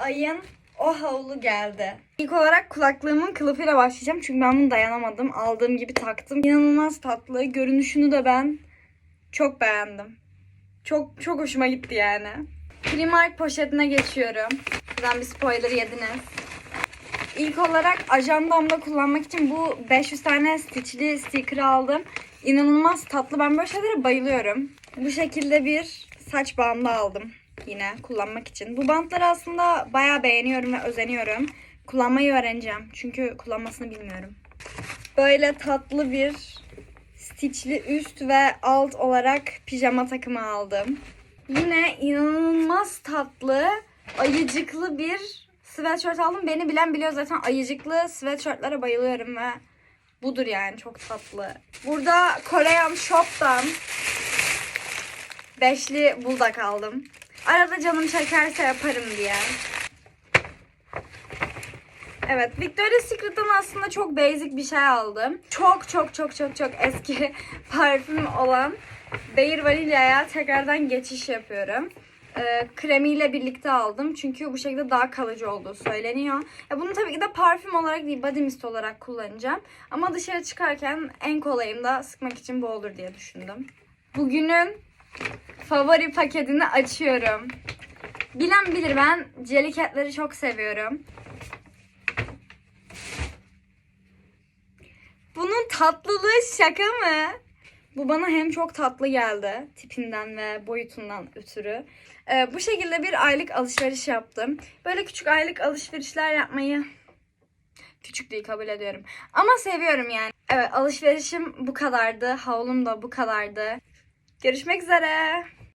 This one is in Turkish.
ayın o havlu geldi. İlk olarak kulaklığımın kılıfıyla başlayacağım. Çünkü ben bunu dayanamadım. Aldığım gibi taktım. İnanılmaz tatlı. Görünüşünü de ben çok beğendim. Çok çok hoşuma gitti yani. Primark poşetine geçiyorum. Buradan bir spoiler yediniz. İlk olarak ajandamda kullanmak için bu 500 tane stitchli sticker aldım. İnanılmaz tatlı. Ben böyle şeylere bayılıyorum. Bu şekilde bir saç bandı aldım yine kullanmak için. Bu bantları aslında bayağı beğeniyorum ve özeniyorum. Kullanmayı öğreneceğim. Çünkü kullanmasını bilmiyorum. Böyle tatlı bir stitchli üst ve alt olarak pijama takımı aldım. Yine inanılmaz tatlı, ayıcıklı bir sweatshirt aldım. Beni bilen biliyor zaten ayıcıklı sweatshirtlere bayılıyorum ve budur yani çok tatlı. Burada Korean Shop'tan beşli buldak aldım. Arada canım çekerse yaparım diye. Evet, Victoria's Secret'tan aslında çok basic bir şey aldım. Çok çok çok çok çok eski parfüm olan Beir Vanilya'ya tekrardan geçiş yapıyorum. Ee, kremiyle birlikte aldım. Çünkü bu şekilde daha kalıcı olduğu söyleniyor. Ya bunu tabii ki de parfüm olarak değil, body mist olarak kullanacağım. Ama dışarı çıkarken en kolayında sıkmak için bu olur diye düşündüm. Bugünün favori paketini açıyorum. Bilen bilir ben Jellycat'leri çok seviyorum. Bunun tatlılığı şaka mı? Bu bana hem çok tatlı geldi tipinden ve boyutundan ötürü. Ee, bu şekilde bir aylık alışveriş yaptım. Böyle küçük aylık alışverişler yapmayı küçük değil kabul ediyorum. Ama seviyorum yani. Evet alışverişim bu kadardı. Havlum da bu kadardı. Görüşmek üzere.